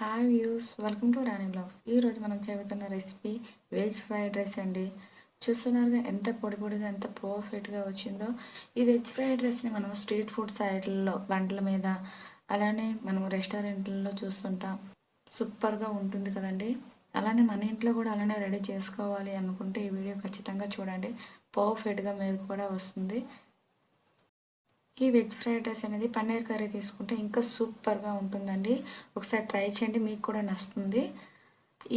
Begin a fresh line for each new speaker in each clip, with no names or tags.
Hi views welcome to Rani blogs. ఈరోజు మనం చెబుతున్న రెసిపీ వెజ్ ఫ్రైడ్ రైస్ అండి. చూస్తున్నారుగా ఎంత పొడి పొడిగా ఎంత పర్ఫెక్ట్గా వచ్చిందో. ఈ వెజ్ ఫ్రైడ్ రైస్ని మనం స్ట్రీట్ ఫుడ్ సైడ్లలో వంటల మీద అలానే మనం రెస్టారెంట్లలో చూస్తుంటాం. సూపర్గా ఉంటుంది కదండి. అలానే మన ఇంట్లో కూడా అలానే రెడీ చేసుకోవాలి అనుకుంటే ఈ వీడియో ఖచ్చితంగా చూడండి. పర్ఫెక్ట్గా మీరు కూడా వస్తుంది. ఈ వెజ్ ఫ్రైడ్ రైస్ అనేది పన్నీర్ కర్రీ తీసుకుంటే ఇంకా సూపర్గా ఉంటుందండి. ఒకసారి ట్రై చేయండి మీకు కూడా నచ్చుతుంది.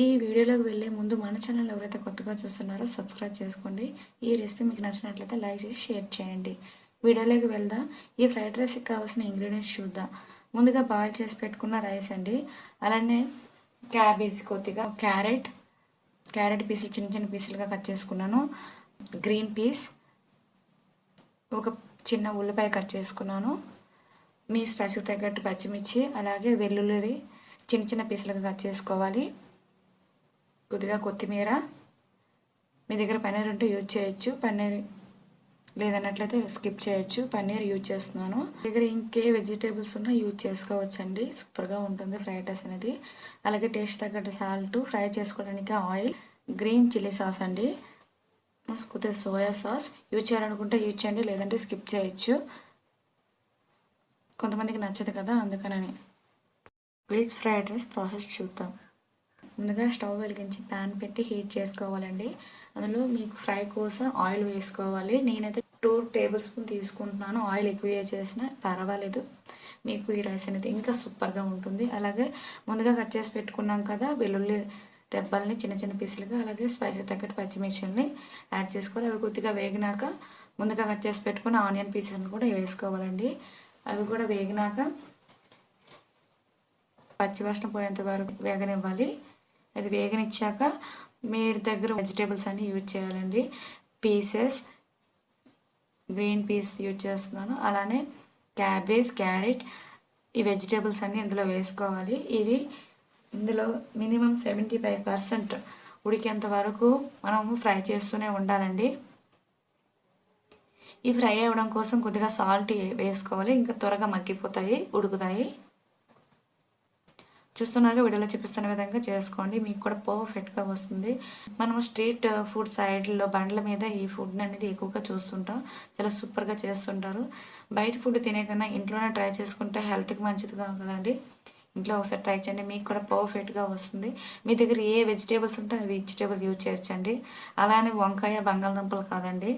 ఈ వీడియోలోకి వెళ్ళే ముందు మన ఛానల్ ఎవరైతే కొత్తగా చూస్తున్నారో సబ్స్క్రైబ్ చేసుకోండి. ఈ రెసిపీ మీకు నచ్చినట్లయితే లైక్ చేసి షేర్ చేయండి. వీడియోలోకి వెళ్దాం. ఈ ఫ్రైడ్ రైస్కి కావాల్సిన ఇంగ్రీడియంట్స్ చూద్దాం. ముందుగా బాయిల్ చేసి పెట్టుకున్న రైస్ అండి. అలానే క్యాబేజ్ కొద్దిగా క్యారెట్ క్యారెట్ పీసులు చిన్న చిన్న పీసులుగా కట్ చేసుకున్నాను. గ్రీన్ పీస్ ఒక చిన్న ఉల్లిపాయ కట్ చేసుకున్నాను. మీ స్పైస్కి తగ్గట్టు పచ్చిమిర్చి అలాగే వెల్లుల్లి చిన్న చిన్న పీసులుగా కట్ చేసుకోవాలి. కొద్దిగా కొత్తిమీర మీ దగ్గర పన్నీర్ ఉంటే యూజ్ చేయొచ్చు. పన్నీర్ లేదన్నట్లయితే స్కిప్ చేయొచ్చు. పన్నీర్ యూజ్ చేస్తున్నాను. దగ్గర ఇంకే వెజిటేబుల్స్ ఉన్నా యూజ్ చేసుకోవచ్చు అండి సూపర్గా ఉంటుంది ఫ్రైడ్ రైస్ అనేది. అలాగే టేస్ట్ తగ్గట్టు సాల్ట్ ఫ్రై చేసుకోవడానికి ఆయిల్. గ్రీన్ చిల్లీ సాస్ అండి. కొద్దిగా సోయా సాస్ యూజ్ చేయాలనుకుంటే యూజ్ చేయండి లేదంటే స్కిప్ చేయొచ్చు. కొంతమందికి నచ్చదు కదా అందుకనని. వెజ్ ఫ్రైడ్ రైస్ ప్రాసెస్ చూద్దాం. ముందుగా స్టవ్ వెలిగించి ప్యాన్ పెట్టి హీట్ చేసుకోవాలండి. అందులో మీకు ఫ్రై కోసం ఆయిల్ వేసుకోవాలి. నేనైతే టూ టేబుల్ స్పూన్ తీసుకుంటున్నాను. ఆయిల్ ఎక్కువ చేసినా పర్వాలేదు. మీకు ఈ రైస్ అనేది ఇంకా సూపర్గా ఉంటుంది. అలాగే ముందుగా కట్ చేసి పెట్టుకున్నాం కదా వెల్లుల్లి రెబ్బల్ని చిన్న చిన్న పీసులుగా అలాగే స్పైసీ తగ్గట్టు పచ్చిమిర్చిని యాడ్ చేసుకోవాలి. అవి కొద్దిగా వేగినాక ముందుగా కట్ చేసి పెట్టుకున్న ఆనియన్ పీసెస్ని కూడా వేసుకోవాలండి. అవి కూడా వేగినాక పచ్చివాసన పోయేంత వరకు వేగనివ్వాలి. అది వేగనిచ్చాక మీ దగ్గర వెజిటేబుల్స్ అన్నీ యూజ్ చేయాలండి. పీసెస్ గ్రీన్ పీస్ యూజ్ చేస్తున్నాను. అలానే క్యాబేజ్ క్యారెట్ ఈ వెజిటేబుల్స్ అన్నీ ఇందులో వేసుకోవాలి. ఇవి ఇందులో మినిమం సెవెంటీ ఫైవ్ పర్సెంట్ ఉడికేంత వరకు మనము ఫ్రై చేస్తూనే ఉండాలండి. ఈ ఫ్రై అవ్వడం కోసం కొద్దిగా సాల్ట్ వేసుకోవాలి. ఇంకా త్వరగా మగ్గిపోతాయి ఉడుకుతాయి. చూస్తున్నారుగా వీడియోలో చూపిస్తున్న విధంగా చేసుకోండి. మీకు కూడా పర్ఫెక్ట్గా వస్తుంది. మనము స్ట్రీట్ ఫుడ్ సైడ్లో బండ్ల మీద ఈ ఫుడ్ అనేది ఎక్కువగా చూస్తుంటాం. చాలా సూపర్గా చేస్తుంటారు. బయట ఫుడ్ తినే కన్నా ఇంట్లోనే ట్రై చేసుకుంటే హెల్త్కి మంచిదిగా కదండి. ఇంట్లో ఒకసారి ట్రై చేయండి. మీకు కూడా పర్ఫెక్ట్గా వస్తుంది. మీ దగ్గర ఏ వెజిటేబుల్స్ ఉంటే అవి వెజిటేబుల్స్ యూజ్ చేయొచ్చండి అలానే వంకాయ బంగాళదుంపలు కాదండి.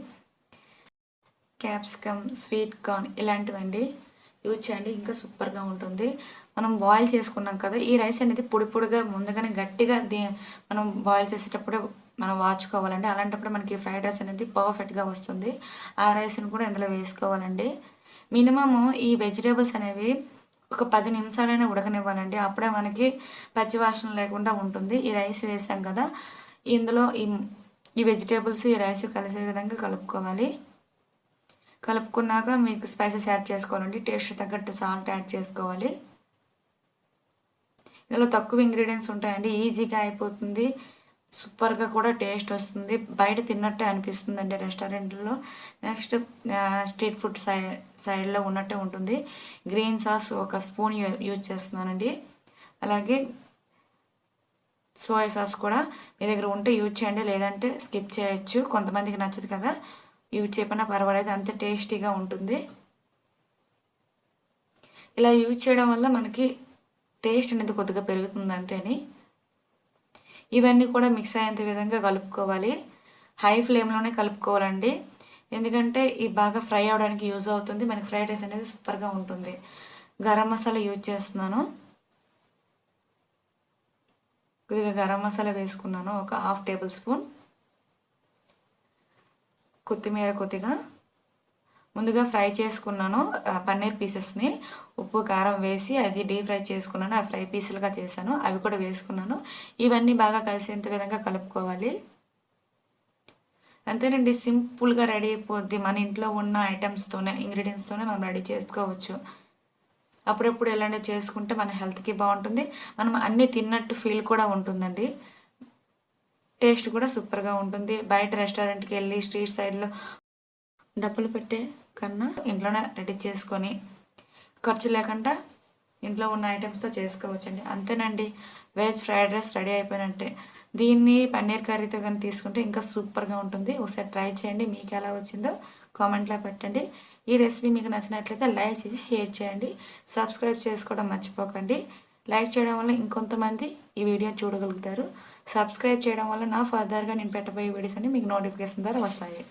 క్యాప్సికమ్ స్వీట్ కార్న్ ఇలాంటివండి యూజ్ చేయండి. ఇంకా సూపర్గా ఉంటుంది. మనం బాయిల్ చేసుకున్నాం కదా ఈ రైస్ అనేది పొడి పొడిగా ముందుగానే గట్టిగా మనం బాయిల్ చేసేటప్పుడే మనం వాచుకోవాలండి. అలాంటప్పుడు మనకి ఫ్రైడ్ రైస్ అనేది పర్ఫెక్ట్గా వస్తుంది. ఆ రైస్ని కూడా ఇందులో వేసుకోవాలండి. మినిమము ఈ వెజిటేబుల్స్ అనేవి ఒక పది నిమిషాలైనా ఉడకనివ్వాలండి అప్పుడే మనకి పచ్చివాసన లేకుండా ఉంటుంది. ఈ రైస్ వేసాం కదా ఇందులో ఈ ఈ వెజిటేబుల్స్ ఈ రైస్ కలిసే విధంగా కలుపుకోవాలి. కలుపుకున్నాక మీకు స్పైసెస్ యాడ్ చేసుకోవాలండి. టేస్ట్ తగ్గట్టు సాల్ట్ యాడ్ చేసుకోవాలి. ఇందులో తక్కువ ఇంగ్రీడియంట్స్ ఉంటాయండి. ఈజీగా అయిపోతుంది. సూపర్గా కూడా టేస్ట్ వస్తుంది. బయట తిన్నట్టే అనిపిస్తుంది అండి రెస్టారెంట్లో. నెక్స్ట్ స్ట్రీట్ ఫుడ్ సై సైడ్లో ఉన్నట్టే ఉంటుంది. గ్రీన్ సాస్ ఒక స్పూన్ యూజ్ చేస్తున్నానండి. అలాగే సోయా సాస్ కూడా మీ దగ్గర ఉంటే యూజ్ చేయండి. లేదంటే స్కిప్ చేయొచ్చు. కొంతమందికి నచ్చదు కదా. యూజ్ చేయకుండా పర్వాలేదు. అంత టేస్టీగా ఉంటుంది. ఇలా యూజ్ చేయడం వల్ల మనకి టేస్ట్ అనేది కొద్దిగా పెరుగుతుంది అంతేని ఇవన్నీ కూడా మిక్స్ అయ్యేంత విధంగా కలుపుకోవాలి. హై ఫ్లేమ్లోనే కలుపుకోవాలండి. ఎందుకంటే ఇది బాగా ఫ్రై అవడానికి యూజ్ అవుతుంది. మనకి ఫ్రైడ్ రైస్ అనేది సూపర్గా ఉంటుంది. గరం మసాలా యూజ్ చేస్తున్నాను. కొద్దిగా గరం మసాలా వేసుకున్నాను. ఒక హాఫ్ టేబుల్ స్పూన్ కొత్తిమీర కొద్దిగా. ముందుగా ఫ్రై చేసుకున్నాను పన్నీర్ పీసెస్ని. ఉప్పు కారం వేసి అది డీప్ ఫ్రై చేసుకున్నాను ఆ ఫ్రై పీసులుగా చేశాను అవి కూడా వేసుకున్నాను. ఇవన్నీ బాగా కలిసేంత విధంగా కలుపుకోవాలి. అంతేనండి సింపుల్గా రెడీ అయిపోద్ది మన ఇంట్లో ఉన్న ఐటమ్స్తోనే ఇంగ్రీడియంట్స్తోనే మనం రెడీ చేసుకోవచ్చు. అప్పుడప్పుడు ఎలాంటి చేసుకుంటే మన హెల్త్కి బాగుంటుంది. మనం అన్నీ తిన్నట్టు ఫీల్ కూడా ఉంటుందండి. టేస్ట్ కూడా సూపర్గా ఉంటుంది. బయట రెస్టారెంట్కి వెళ్ళి స్ట్రీట్ సైడ్లో డబ్బులు పెట్టే కన్నా ఇంట్లోనే రెడీ చేసుకొని ఖర్చు లేకుండా ఇంట్లో ఉన్న ఐటమ్స్తో చేసుకోవచ్చండి. అంతేనండి. వెజ్ ఫ్రైడ్ రైస్ రెడీ అయిపోయినట్టే. దీన్ని పన్నీర్ కర్రీతో కానీ తీసుకుంటే ఇంకా సూపర్గా ఉంటుంది. ఒకసారి ట్రై చేయండి. మీకు ఎలా వచ్చిందో కామెంట్లో పెట్టండి. ఈ రెసిపీ మీకు నచ్చినట్లయితే లైక్ చేసి షేర్ చేయండి. సబ్స్క్రైబ్ చేసుకోవడం మర్చిపోకండి. లైక్ చేయడం వల్ల ఇంకొంతమంది ఈ వీడియో చూడగలుగుతారు. సబ్స్క్రైబ్ చేయడం వల్ల నా ఫర్దర్గా నేను పెట్టబోయే వీడియోస్ అన్ని మీకు నోటిఫికేషన్ ద్వారా వస్తాయి.